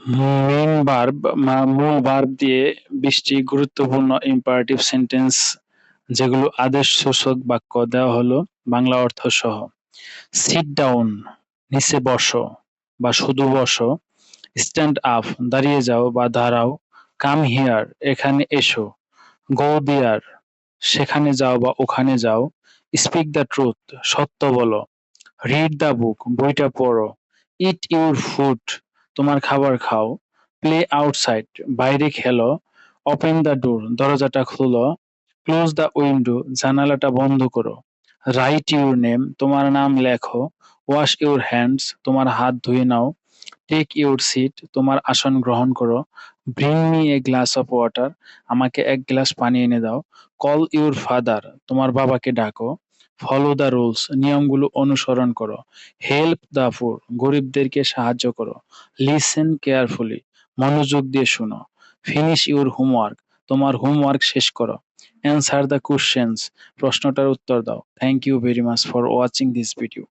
Main verb মূল verb দিয়ে বিশটি গুরুত্বপূর্ণ ইম্পারেটিভ সেন্টেন্স যেগুলো আদেশ সূচক বাক্য দেওয়া হলো, বাংলা অর্থ সহ। সিট ডাউন নিচে বসো বা শুধু বসো। স্ট্যান্ড আপ দাঁড়িয়ে যাও বা দাঁড়াও। কাম হিয়ার এখানে এসো। গো দিয়ার সেখানে যাও বা ওখানে যাও। স্পিক দ্য ট্রুথ সত্য বলো। রিড দ্য বুক বইটা পড়ো। ইট ইউর ফুড তোমার খাবার খাও। প্লে আউটসাইড বাইরে খেলো। ওপেন দ্য ডোর দরজাটা খুলো। ক্লোজ দ্য উইন্ডো জানালাটা বন্ধ করো। রাইট ইউর নেম তোমার নাম লেখো। ওয়াশ ইউর হ্যান্ডস তোমার হাত ধুয়ে নাও। টেক ইউর সিট তোমার আসন গ্রহণ করো। Bring me a glass of water আমাকে এক গ্লাস পানি এনে দাও। কল ইউর ফাদার তোমার বাবাকে ডাকো। ফলো দ্য রুলস, নিয়মগুলো অনুসরণ করো। হেল্প দ্য পুর, গরিবদেরকে সাহায্য করো। লিসেন কেয়ারফুলি, মনোযোগ দিয়ে শোনো। ফিনিশ ইউর হোমওয়ার্ক, তোমার হোমওয়ার্ক শেষ করো। অ্যান্সার দ্য কোশ্চেন্স, প্রশ্নটার উত্তর দাও। Thank you very much for watching this video.